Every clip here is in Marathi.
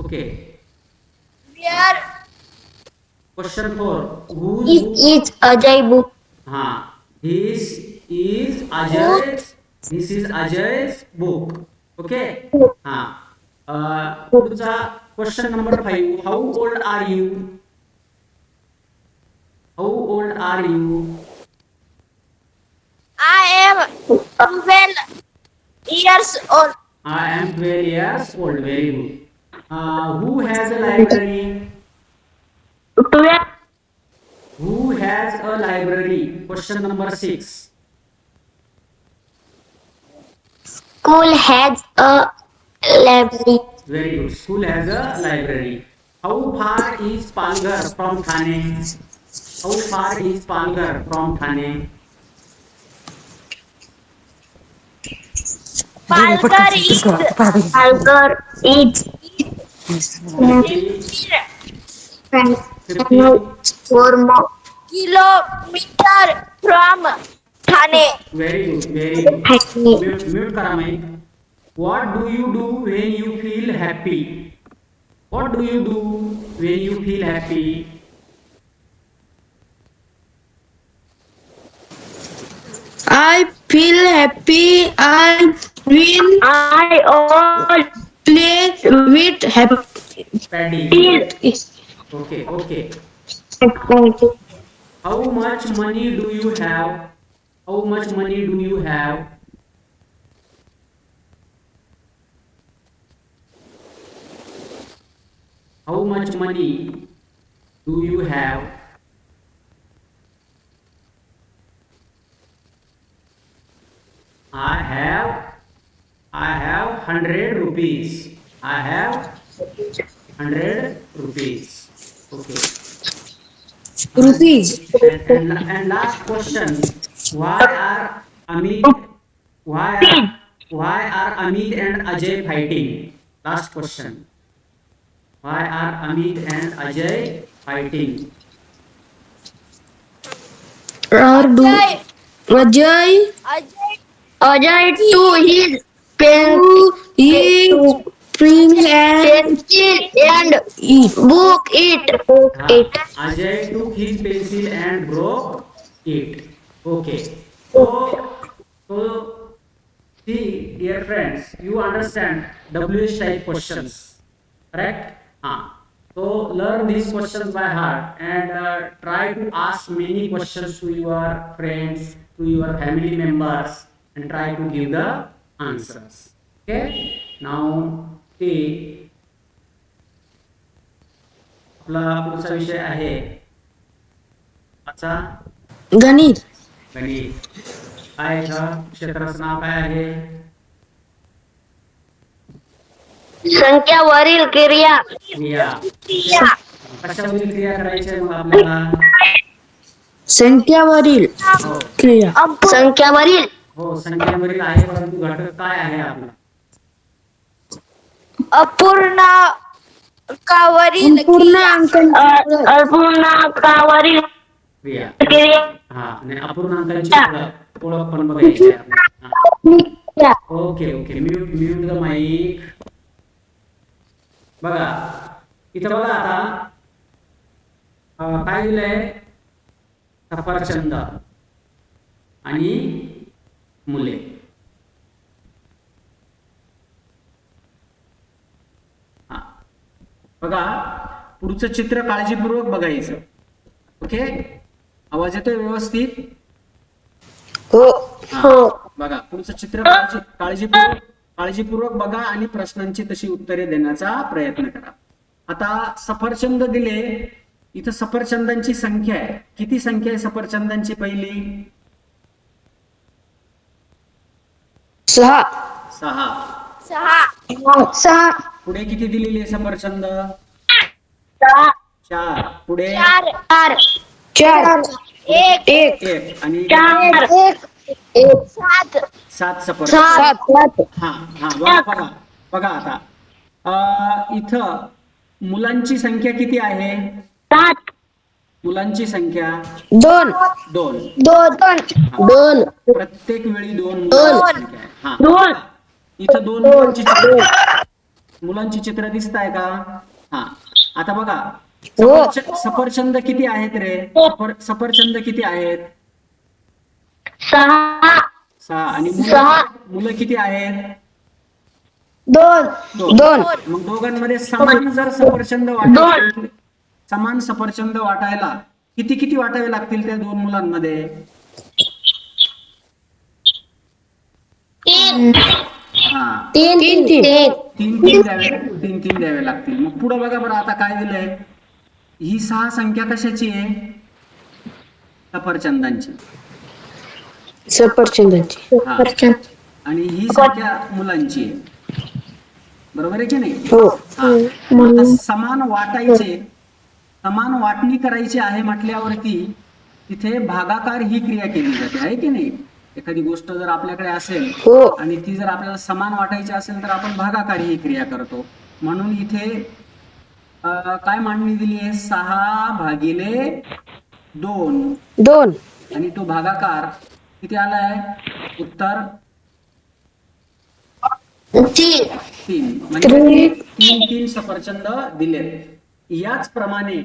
Okay question four who is Ajay book हा his is Ajay this is Ajay book okay हा तुझा question number five how old are you how old are you I am years old I am I years old very good Uh, who has a library? Who has a library? Question number 6. School has a library. Very good. School has a library. How far is Palghar from Thane? How far is Palghar from Thane? Palghar is Mentira. Kilometer from Thane. Very good, very good. What do you do when you feel happy? What do you do when you feel happy? I feel happy. I win. I all play with happy. Paddy. Okay, okay. How much money do you have? How much money do you have? How much money do you have? I have I have 100 rupees. I have 100 rupees. Okay. Rupees. And, and, and last question. Why are Amit, why are, why are Amit and Ajay fighting? Last question. Why are Amit and Ajay fighting? Ajay Ajay Ajay to his eat, pencil and eat. book it. Book ah, it. Ajay took his pencil and broke it. Okay. So, so see, dear friends, you understand WH type questions, correct? Ah. So learn these questions by heart and uh, try to ask many questions to your friends, to your family members, and try to give the answers. Okay, now ते आपला पुढचा विषय आहे आजचा गणित गणित काय का क्षेत्राचं नाव काय आहे संख्यावरील क्रिया क्रिया कशावरील क्रिया करायचे आहे मग आपल्याला संख्या वरील हो. क्रिया संख्या वरील हो संख्यावरील आहे परंतु घटक काय आहे आपला अपूर्णांकावरील पूर्ण अंक अपूर्णांकावरील क्रिया क्रिया हा आणि अपूर्णांकाची ओळख पण बघायची okay okay mute mute the mic बघा इथं बघा आता काय दिलंय सफरचंद आणि मुले बघा पुढचं चित्र काळजीपूर्वक बघायचं ओके आवाज येतोय व्यवस्थित हो. हो. बघा पुढचं चित्र काळजी काळजीपूर्वक काळजीपूर्वक बघा आणि प्रश्नांची तशी उत्तरे देण्याचा प्रयत्न करा आता सफरचंद दिले इथं सफरचंदांची संख्या आहे किती संख्या आहे सफरचंदांची पहिली सहा सहा सहा सहा पुढे किती दिलेली आहे सफरचंद सहा चार पुढे चार चार चार एक एक आणि चार एक एक सात सात सफरचंद सात सात हा हा बघा आता अं, इथं मुलांची संख्या किती आहे सात मुलांची संख्या दोन दोन दोन दोन प्रत्येक वेळी दोन दोन दोन इथं दोन मुलांची चित्र मुलांची चित्र दिसत आहे का हा आता बघा हो. सफरचंद किती आहेत रे हो. सफर- सफरचंद किती आहेत सहा सहा आणि मुलं किती आहेत दोन दोन मग दोघांमध्ये समान जर सफरचंद वाटत समान सफरचंद वाटायला किती किती वाटावे लागतील त्या दोन मुलांमध्ये तीन तीन तीन तीन द्यावे तीन तीन द्यावे लागतील मग पुढे बघा बरं आता काय दिलंय ही सहा संख्या कशाची आहे सफरचंदांची सफरचंदांची आणि ही संख्या मुलांची आहे बरोबर आहे की नाही हो. समान वाटायचे समान वाटणी करायची आहे म्हटल्यावरती तिथे भागाकार ही क्रिया केली जाते आहे की नाही एखादी गोष्ट जर आपल्याकडे असेल हो. आणि ती जर आपल्याला समान वाटायची असेल तर आपण भागाकार ही क्रिया करतो म्हणून इथे काय मांडणी दिली आहे सहा भागिले दोन दोन आणि तो भागाकार किती आलाय उत्तर तीन म्हणजे तीन तीन सफरचंद दिलेत याच प्रमाणे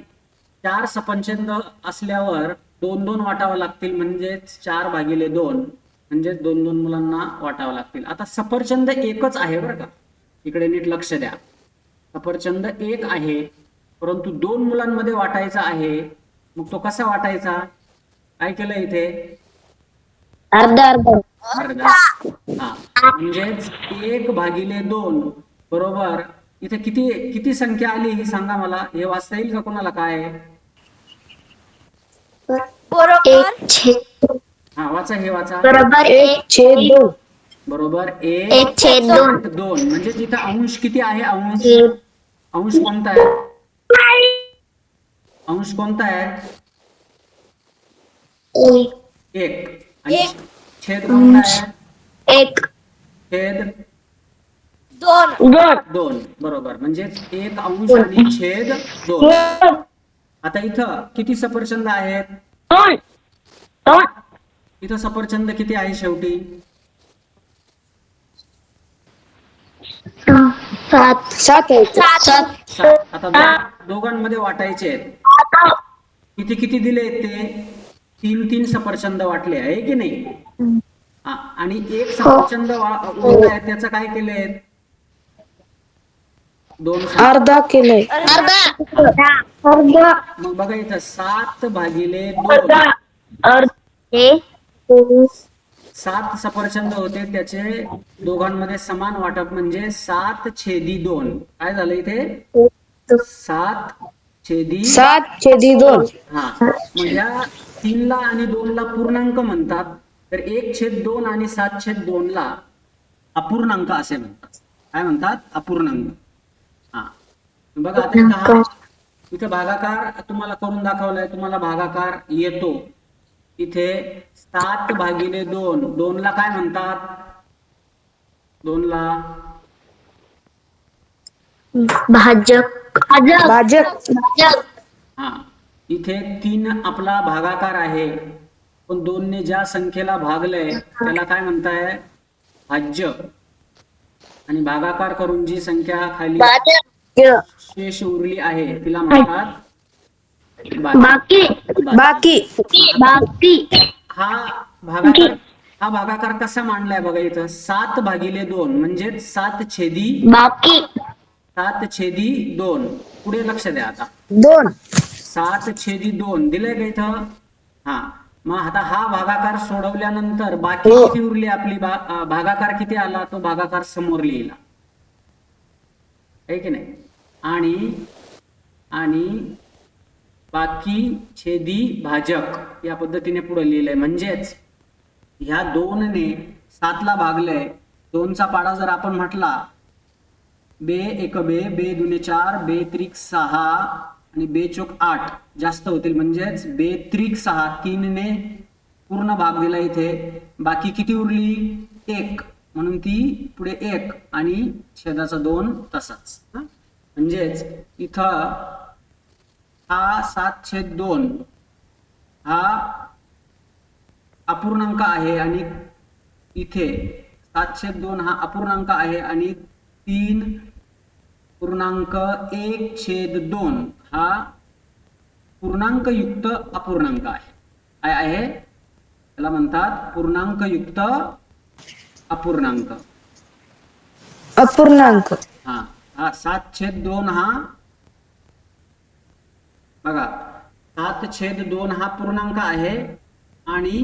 चार सफरचंद असल्यावर दोन दोन वाटावं लागतील म्हणजेच चार भागिले दोन म्हणजेच दोन दोन मुलांना वाटावं लागतील आता सफरचंद एकच आहे बरं का इकडे नीट लक्ष द्या सफरचंद एक आहे परंतु दोन मुलांमध्ये वाटायचा आहे मग तो कसा वाटायचा काय केलं इथे अर्धा अर्धा हा म्हणजेच एक भागिले दोन बरोबर इथे किती किती संख्या आली ही सांगा मला हे वाचता येईल का कोणाला काय बरोबर एक छेद एक छेद दोन बरोबर एक छेद दोन दोन म्हणजे अंश किती आहे अंश अंश कोणता आहे अंश कोणता आहे एक एक. छेद एक छेद दोन दोन बरोबर एक अंश आणि छेद दोन आता इथं किती सफरचंद आहेत इथं सफरचंद किती आहे शेवटी आता दोघांमध्ये वाटायचे आहेत किती किती दिले ते तीन तीन सफरचंद वाटले आहे की नाही आणि एक सफरचंद त्याचं काय केलंय अर्धा केले अर्धा अर्धा मग बघा इथं सात भागिले सात सफरचंद होते त्याचे दोघांमध्ये समान वाटप म्हणजे सात छेदी दोन काय झालं इथे सात छेदी सात छेदी दोन हा म्हणजे या ला आणि ला पूर्णांक म्हणतात तर एक छेद दोन आणि सात छेद ला अपूर्णांक असे म्हणतात काय म्हणतात अपूर्णांक बघा आता इथं भागाकार तुम्हाला करून दाखवलाय तुम्हाला भागाकार येतो इथे सात भागिले दोन दोन ला काय म्हणतात दोन ला भाजक भाजक हा इथे तीन आपला भागाकार आहे पण दोनने ज्या संख्येला भागलंय त्याला काय म्हणताय भाज्य आणि भागाकार करून जी संख्या खाली शेष उरली आहे तिला म्हणतात बाकी बाकी बाकी हा भागाकार हा भागाकार कसा मांडलाय बघा इथं सात भागिले दोन म्हणजे सात छेदी बाकी सात छेदी दोन पुढे लक्ष द्या आता दोन सात छेदी दोन दिलंय का इथं हा मग आता हा भागाकार सोडवल्यानंतर बाकी हो. किती उरली आपली भागाकार किती आला तो भागाकार समोर लिहिला आहे नाही आणि आणि बाकी छेदी भाजक या पद्धतीने पुढे लिहिलंय म्हणजेच ह्या दोनने सातला भागलंय दोनचा पाडा जर आपण म्हटला बे एक बे बे दुने चार बे त्रिक सहा आणि बे चोक आठ जास्त होतील म्हणजेच बे त्रिक सहा तीनने पूर्ण भाग दिला इथे बाकी किती उरली एक म्हणून ती पुढे एक आणि छेदाचा दोन तसाच म्हणजेच इथं हा सात छेद दोन हा अपूर्णांक आहे आणि इथे छेद दोन हा अपूर्णांक आहे आणि तीन पूर्णांक एक छेद दोन हा पूर्णांकयुक्त अपूर्णांक आहे काय आहे त्याला म्हणतात पूर्णांक युक्त अपूर्णांक अपूर्णांक हाँ सात छेद दोन हा बघा सात छेद दोन हा पूर्णांक आहे आणि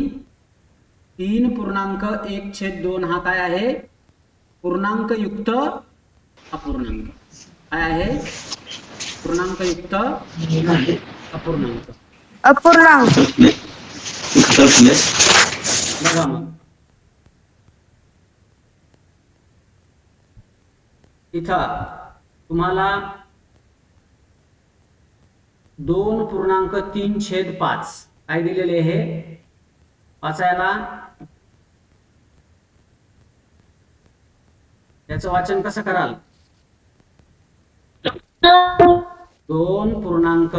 तीन पूर्णांक एक छेद दोन हा काय आहे पूर्णांक युक्त अपूर्णांक काय आहे पूर्णांक युक्त अपूर्णांक अपूर्णांक बघा मग इथं तुम्हाला दोन पूर्णांक तीन छेद पाच काय दिलेले हे वाचायला त्याचं वाचन कसं कराल दोन पूर्णांक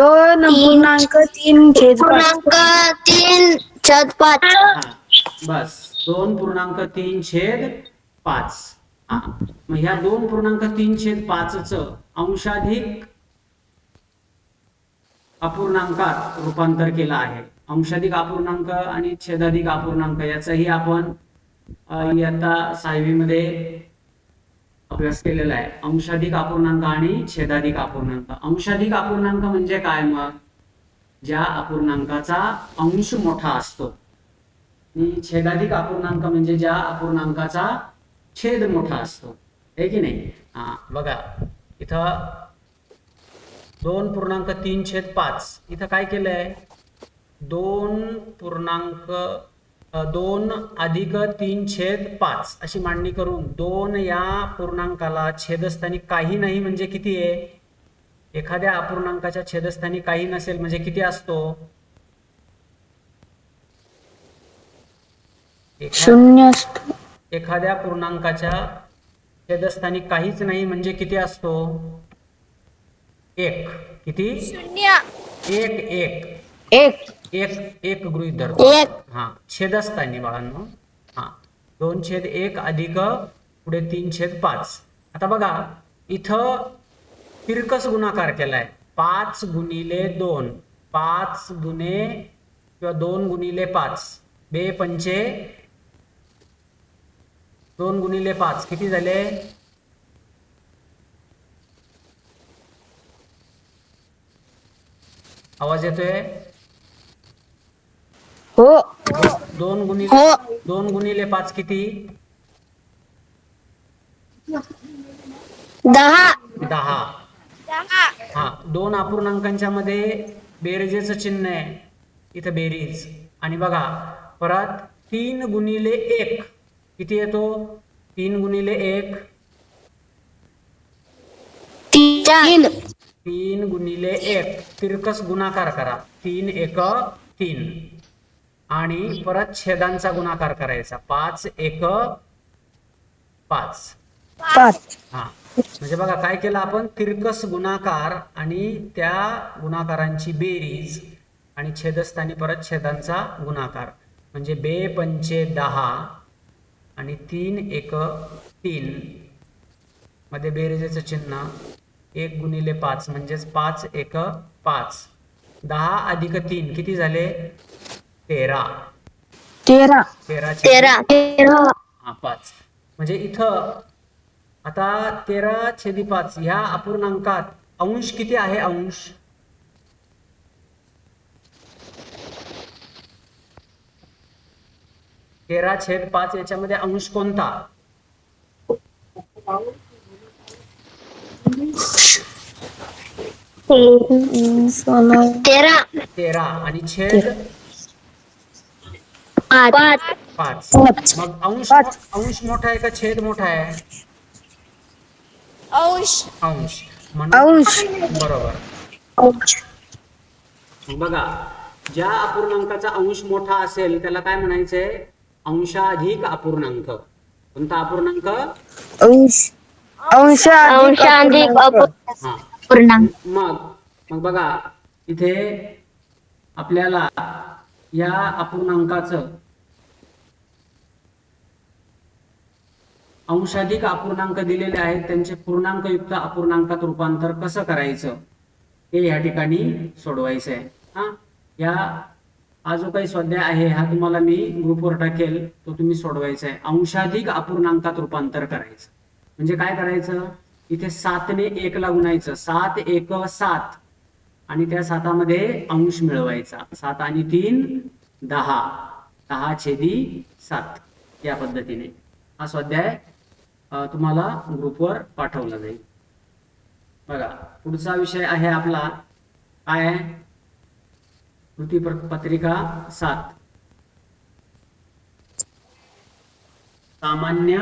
दोन पूर्णांक तीन छेद पाच बस दोन पूर्णांक तीन छेद पाच हा मग ह्या दोन पूर्णांक तीन छेद पाचच अंशाधिक अपूर्णांकात रूपांतर केलं आहे अंशाधिक अपूर्णांक आणि छेदाधिक अपूर्णांक याचाही आपण इयत्ता सहावीमध्ये अभ्यास केलेला आहे अंशाधिक अपूर्णांक आणि छेदाधिक अपूर्णांक अंशाधिक अपूर्णांक म्हणजे काय मग ज्या अपूर्णांकाचा अंश मोठा असतो छेदाधिक अपूर्णांक म्हणजे ज्या अपूर्णांकाचा छेद मोठा असतो आहे की नाही हा बघा इथं दोन पूर्णांक तीन छेद पाच इथं काय केलंय दोन पूर्णांक दोन अधिक तीन छेद पाच अशी मांडणी करून दोन या पूर्णांकाला छेदस्थानी काही नाही म्हणजे किती आहे एखाद्या अपूर्णांकाच्या छेदस्थानी काही नसेल म्हणजे किती असतो शून्य असतो एखाद्या पूर्णांकाच्या छेदस्थानी काहीच नाही म्हणजे किती असतो एक किती शून्य एक एक एक एक एक गृहित धरतो हा छेदस्थानी बाळांनो हा दोन छेद एक अधिक पुढे तीन छेद पाच आता बघा इथं तिरकस गुणाकार केलाय पाच गुणिले दोन पाच गुणे किंवा दोन गुणिले पाच बे पंचे दोन गुणिले पाच किती झाले आवाज येतोय हो दोन गुणिले हो. दोन गुणिले पाच किती दहा दहा हा दोन अपूर्णांकांच्या मध्ये बेरजेच चिन्ह आहे इथं बेरीज आणि बघा परत तीन गुणिले एक किती येतो तीन गुणिले एक तीन गुणिले एक तिरकस गुणाकार करा तीन एक तीन आणि परत छेदांचा गुणाकार करायचा पाच एक पाच हा म्हणजे बघा काय केलं आपण तिरकस गुणाकार आणि त्या गुणाकारांची बेरीज आणि छेदस्थानी परत छेदांचा गुणाकार म्हणजे बे पंचे दहा आणि तीन एक तीन मध्ये बेरजेचं चिन्ह एक गुणिले पाच म्हणजेच पाच एक पाच दहा अधिक तीन किती झाले तेरा तेरा तेरा तेरा हा पाच म्हणजे इथं आता तेरा छेदी पाच ह्या अपूर्णांकात अंश किती आहे अंश तेरा छेद पाच याच्यामध्ये अंश कोणता तेरा तेरा आणि छेद पाच मग अंश अंश मोठा आहे का छेद मोठा आहे अंश अंश अंश बरोबर बघा ज्या अपूर्णांकाचा अंश मोठा असेल त्याला काय म्हणायचंय अंशाधिक अपूर्णांक कोणता अपूर्णांक अंशाधिक अपूर्णांक मग मग बघा इथे आपल्याला या अपूर्णांकाचं अंशाधिक अपूर्णांक दिलेले आहेत त्यांचे पूर्णांकयुक्त अपूर्णांकात रूपांतर कसं करायचं हे या ठिकाणी सोडवायचं आहे हा या हा जो काही स्वाध्याय आहे हा तुम्हाला मी ग्रुपवर टाकेल तो तुम्ही सोडवायचा आहे अंशाधिक अपूर्णांकात रूपांतर करायचं म्हणजे काय करायचं इथे सातने एक ला गुणायचं सात एक सात आणि त्या सातामध्ये अंश मिळवायचा सात आणि तीन दहा दहा छेदी सात या पद्धतीने हा स्वाध्याय तुम्हाला ग्रुपवर पाठवला जाईल बघा पुढचा विषय आहे आपला काय कृती पत्रिका सात सामान्य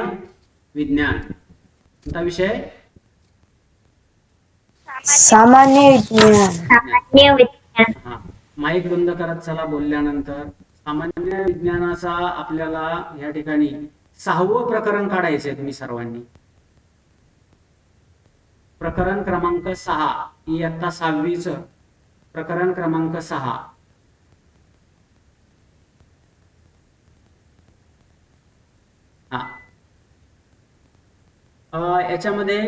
विज्ञान कोणता विषय सामान्य विज्ञान माईक बंद करत चला बोलल्यानंतर सामान्य विज्ञानाचा आपल्याला या ठिकाणी सहावं प्रकरण काढायचे तुम्ही सर्वांनी प्रकरण क्रमांक सहा इयत्ता सहावीच प्रकरण क्रमांक सहा याच्यामध्ये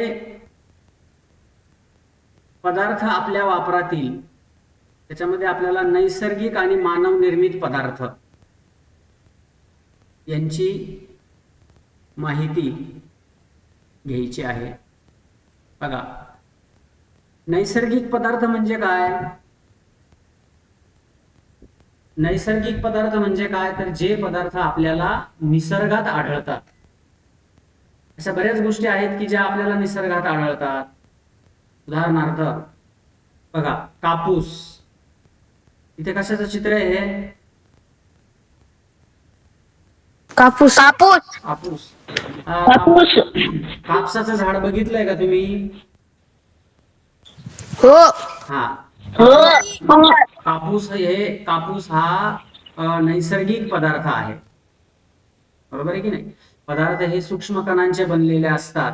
पदार्थ आपल्या वापरातील त्याच्यामध्ये आपल्याला नैसर्गिक आणि मानव निर्मित पदार्थ यांची माहिती घ्यायची आहे बघा नैसर्गिक पदार्थ म्हणजे काय नैसर्गिक पदार्थ म्हणजे काय तर जे पदार्थ आपल्याला निसर्गात आढळतात अशा बऱ्याच गोष्टी आहेत की ज्या आपल्याला निसर्गात आढळतात उदाहरणार्थ बघा कापूस इथे कशाचं चित्र आहे कापूस कापूस कापूस कापूस कापसाचं झाड बघितलंय का तुम्ही हो हा हो. कापूस हे कापूस हा नैसर्गिक पदार्थ आहे बरोबर आहे की नाही पदार्थ हे सूक्ष्म कणांचे बनलेले असतात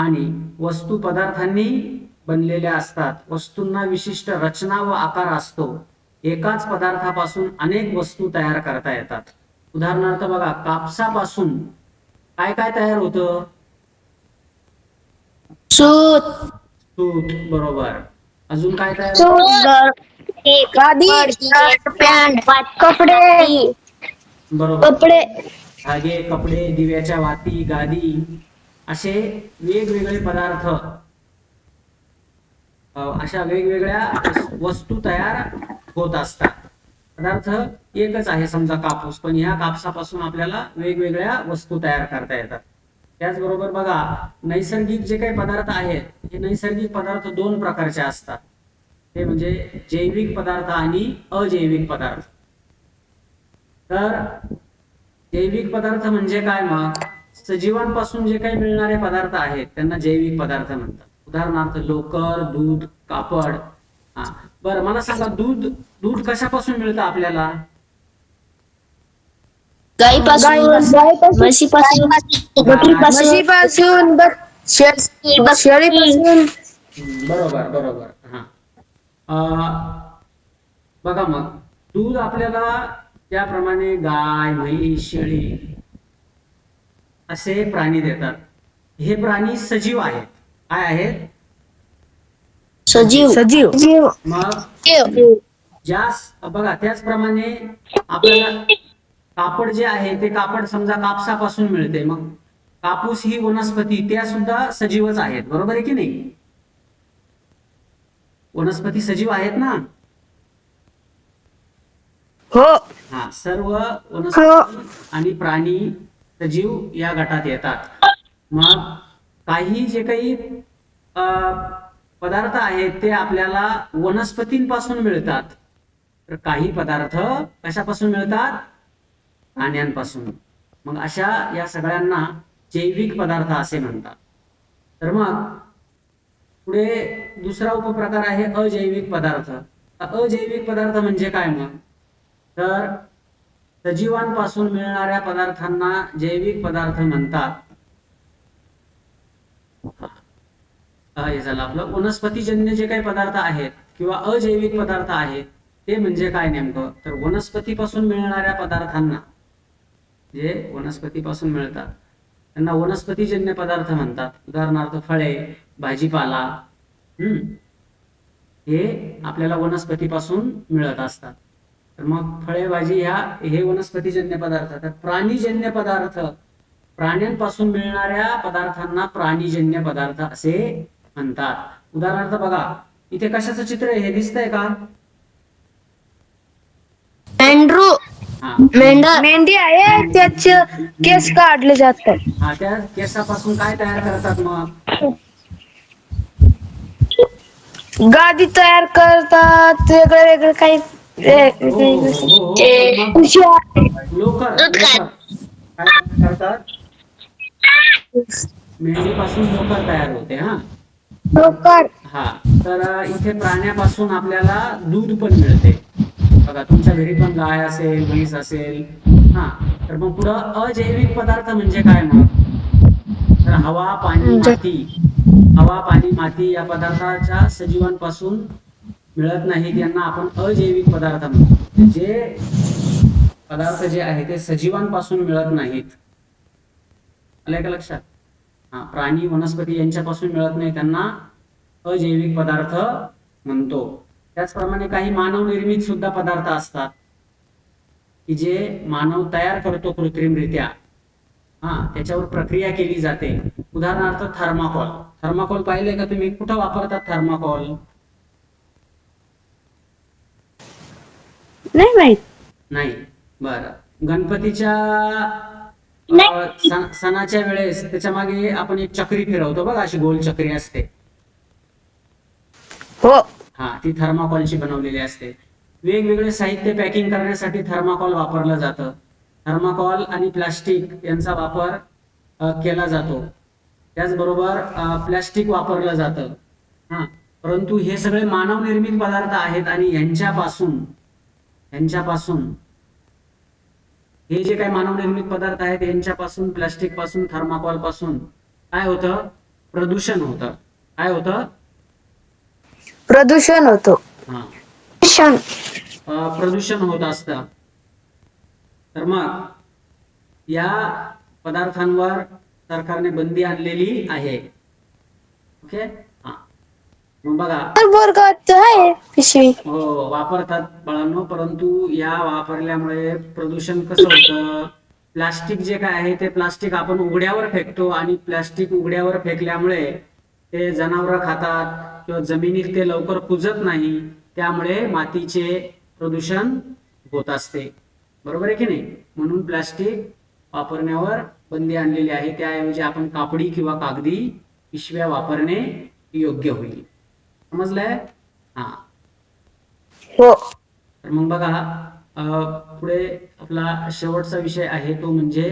आणि वस्तू पदार्थांनी बनलेल्या असतात वस्तूंना विशिष्ट रचना व आकार असतो एकाच पदार्थापासून अनेक वस्तू तयार करता येतात उदाहरणार्थ बघा कापसापासून काय काय तयार होतं सूत सूत बरोबर अजून काय तयार कपडे बरोबर कपडे धागे कपडे दिव्याच्या वाती गादी असे वेगवेगळे पदार्थ अशा वेगवेगळ्या वस्तू तयार होत असतात पदार्थ एकच आहे समजा कापूस पण ह्या कापसापासून आपल्याला वेगवेगळ्या वस्तू तयार करता येतात त्याचबरोबर बघा नैसर्गिक जे काही पदार्थ आहेत हे नैसर्गिक पदार्थ दोन प्रकारचे असतात ते म्हणजे जैविक पदार्थ आणि अजैविक पदार्थ तर जैविक पदार्थ म्हणजे काय मग सजीवांपासून जे काही मिळणारे पदार्थ आहेत त्यांना जैविक पदार्थ म्हणतात उदाहरणार्थ लोकर दूध कापड हा बरं मला सांगा दूध दूध कशापासून मिळतं आपल्याला बरोबर बरोबर हा बघा मग दूध आपल्याला त्याप्रमाणे गाय म्हैस शेळी असे प्राणी देतात हे प्राणी सजीव आहेत काय आहेत सजीव सजीव मग ज्या बघा त्याचप्रमाणे आपल्याला कापड जे आहे ते कापड समजा कापसापासून मिळते मग कापूस ही वनस्पती त्या सुद्धा सजीवच आहेत बरोबर आहे की नाही वनस्पती सजीव आहेत ना हो सर्व वनस्पती हो. आणि प्राणी सजीव या गटात येतात मग काही जे काही पदार्थ आहेत ते आपल्याला वनस्पतींपासून मिळतात तर काही पदार्थ कशापासून मिळतात प्राण्यांपासून मग अशा या सगळ्यांना जैविक पदार्थ असे म्हणतात तर मग पुढे दुसरा उपप्रकार आहे अजैविक पदार्थ अजैविक पदार्थ म्हणजे काय मग तर सजीवांपासून मिळणाऱ्या पदार्थांना जैविक पदार्थ म्हणतात हे झालं आपलं वनस्पतीजन्य जे काही पदार्थ आहेत किंवा अजैविक पदार्थ आहेत ते म्हणजे काय नेमकं तर वनस्पतीपासून मिळणाऱ्या पदार्थांना जे वनस्पतीपासून मिळतात त्यांना वनस्पतीजन्य पदार्थ म्हणतात उदाहरणार्थ फळे भाजीपाला हम्म हे आपल्याला वनस्पतीपासून मिळत असतात तर मग फळे भाजी ह्या हे वनस्पतीजन्य पदार्थ तर प्राणीजन्य पदार्थ प्राण्यांपासून मिळणाऱ्या पदार्थांना प्राणीजन्य पदार्थ असे म्हणतात उदाहरणार्थ बघा इथे कशाचं चित्र आहे हे आहे का मेंढा मेंढी आहे त्याचे केस काढले जातात हा त्या केसापासून काय तयार करतात मग गादी तयार करतात वेगळे वेगळे काही लोक पासून मेंढीपासून लोकर तयार होते हा लोकर हा तर इथे प्राण्यापासून आपल्याला दूध पण मिळते बघा तुमच्या घरी पण गाय असेल म्हैस असेल हा तर मग पुढं अजैविक पदार्थ म्हणजे काय मग तर हवा पाणी म्हणजे? माती हवा पाणी माती या पदार्थाच्या सजीवांपासून मिळत नाही त्यांना आपण अजैविक पदार्थ म्हणतो जे पदार्थ जे आहे ते सजीवांपासून मिळत नाहीत आले का लक्षात हा प्राणी वनस्पती यांच्यापासून मिळत नाही त्यांना अजैविक पदार्थ म्हणतो त्याचप्रमाणे काही मानव निर्मित सुद्धा पदार्थ असतात की जे मानव तयार करतो कृत्रिमरित्या हा त्याच्यावर प्रक्रिया केली जाते उदाहरणार्थ थर्माकॉल थर्माकॉल पाहिले का तुम्ही कुठं वापरतात थर्माकॉल नाही माहित नाही बर गणपतीच्या सणाच्या वेळेस त्याच्या मागे आपण एक चक्री फिरवतो बघा अशी गोल चक्री असते हो हा ती थर्माकॉलची बनवलेली असते वेगवेगळे साहित्य पॅकिंग करण्यासाठी थर्माकॉल वापरलं जातं थर्माकॉल आणि प्लास्टिक यांचा वापर केला जातो त्याचबरोबर प्लास्टिक वापरलं जातं हा परंतु हे सगळे मानवनिर्मित पदार्थ आहेत आणि यांच्यापासून यांच्यापासून हे जे काही मानवनिर्मित पदार्थ आहेत यांच्यापासून प्लास्टिक पासून थर्माकॉल पासून काय होतं प्रदूषण होतं काय होतं प्रदूषण होतं प्रदूषण होत असत तर मग या पदार्थांवर सरकारने बंदी आणलेली आहे ओके बघा आहे पिशवी हो वापरतात बाळांनो परंतु या वापरल्यामुळे प्रदूषण कसं होतं प्लास्टिक जे काय आहे ते प्लास्टिक आपण उघड्यावर फेकतो आणि प्लास्टिक उघड्यावर फेकल्यामुळे ते जनावर खातात किंवा जमिनीत ते लवकर कुजत नाही त्यामुळे मातीचे प्रदूषण होत असते बरोबर आहे की नाही म्हणून प्लास्टिक वापरण्यावर बंदी आणलेली आहे त्याऐवजी आपण कापडी किंवा कागदी पिशव्या वापरणे योग्य होईल समजलंय हा हो. तर मग बघा पुढे आपला शेवटचा विषय आहे तो म्हणजे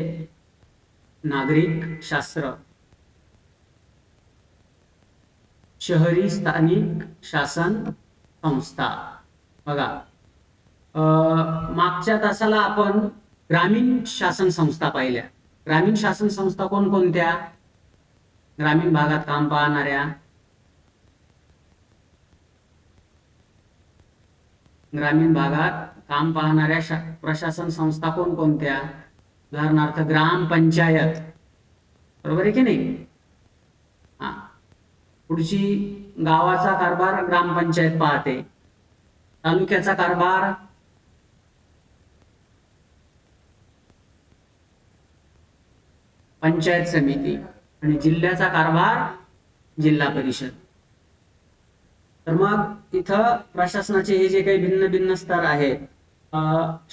नागरिक शास्त्र शहरी स्थानिक शासन संस्था बघा मागच्या तासाला आपण ग्रामीण शासन संस्था पाहिल्या ग्रामीण शासन संस्था कोण कोणत्या ग्रामीण भागात काम पाहणाऱ्या ग्रामीण भागात काम पाहणाऱ्या प्रशासन संस्था कोण कोणत्या उदाहरणार्थ ग्रामपंचायत बरोबर आहे की नाही हा पुढची गावाचा कारभार ग्रामपंचायत पाहते तालुक्याचा कारभार पंचायत समिती आणि जिल्ह्याचा कारभार जिल्हा परिषद तर मग इथं प्रशासनाचे हे जे काही भिन्न भिन्न स्तर आहेत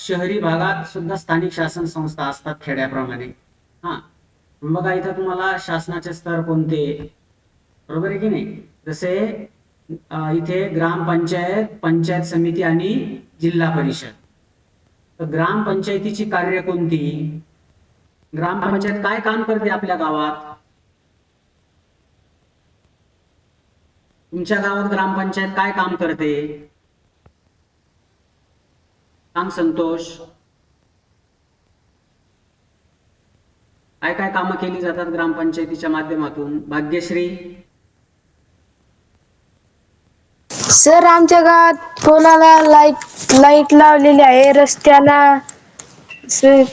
शहरी भागात सुद्धा स्थानिक शासन संस्था असतात खेड्याप्रमाणे हा बघा इथं तुम्हाला शासनाचे स्तर कोणते बरोबर आहे की नाही जसे इथे ग्रामपंचायत पंचायत समिती आणि जिल्हा परिषद तर ग्रामपंचायतीची कार्य कोणती ग्रामपंचायत काय काम करते आपल्या गावात तुमच्या गावात ग्रामपंचायत काय काम करते सांग संतोष काय काय काम केली जातात ग्रामपंचायतीच्या माध्यमातून भाग्यश्री सर आमच्या गावात कोणाला लाईट लाईट लावलेली आहे रस्त्याला सर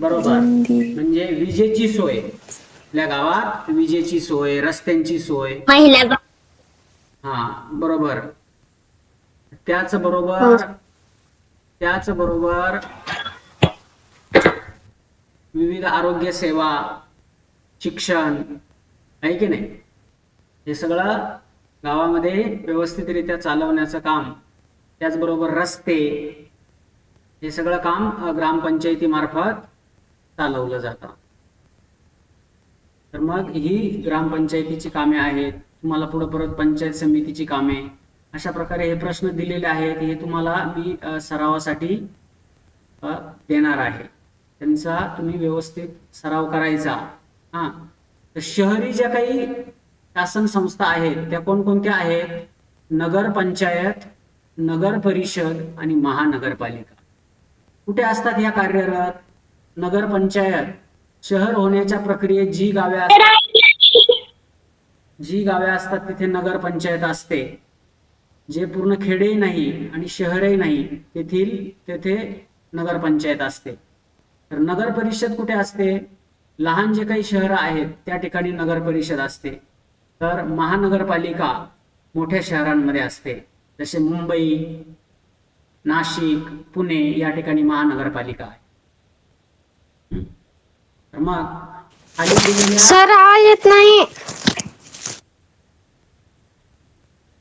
बरोबर म्हणजे विजेची सोय आपल्या गावात विजेची सोय रस्त्यांची सोय महिला हा बरोबर त्याच बरोबर त्याच बरोबर विविध आरोग्य सेवा शिक्षण आहे की नाही हे सगळं गावामध्ये व्यवस्थितरित्या चालवण्याचं काम त्याचबरोबर रस्ते हे सगळं काम ग्रामपंचायतीमार्फत चालवलं जातं तर मग ही ग्रामपंचायतीची कामे आहेत तुम्हाला पुढे परत पंचायत समितीची कामे अशा प्रकारे हे प्रश्न दिलेले आहेत हे तुम्हाला मी सरावासाठी देणार आहे त्यांचा तुम्ही व्यवस्थित सराव करायचा हा तर शहरी ज्या काही शासन संस्था आहेत त्या कोणकोणत्या आहेत नगर पंचायत नगर परिषद आणि महानगरपालिका कुठे असतात या कार्यरत नगर पंचायत शहर होण्याच्या प्रक्रियेत जी गावे असतात जी गावे असतात तिथे नगरपंचायत असते जे पूर्ण खेडे नाही आणि शहरही नाही तेथील तेथे नगरपंचायत असते तर नगर परिषद कुठे असते लहान जे काही शहरं आहेत त्या ठिकाणी नगर परिषद असते तर महानगरपालिका मोठ्या शहरांमध्ये असते जसे मुंबई नाशिक पुणे या ठिकाणी महानगरपालिका आहे मग सर येत नाही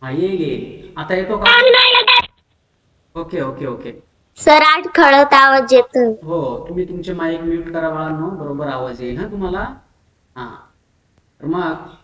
हा ये आता येतो का ओके ओके ओके सर आठ खळत आवाज येतो हो तुम्ही तुमचे माईक म्यूट करा बाळांनो बरोबर आवाज येईल ना तुम्हाला हा तर मग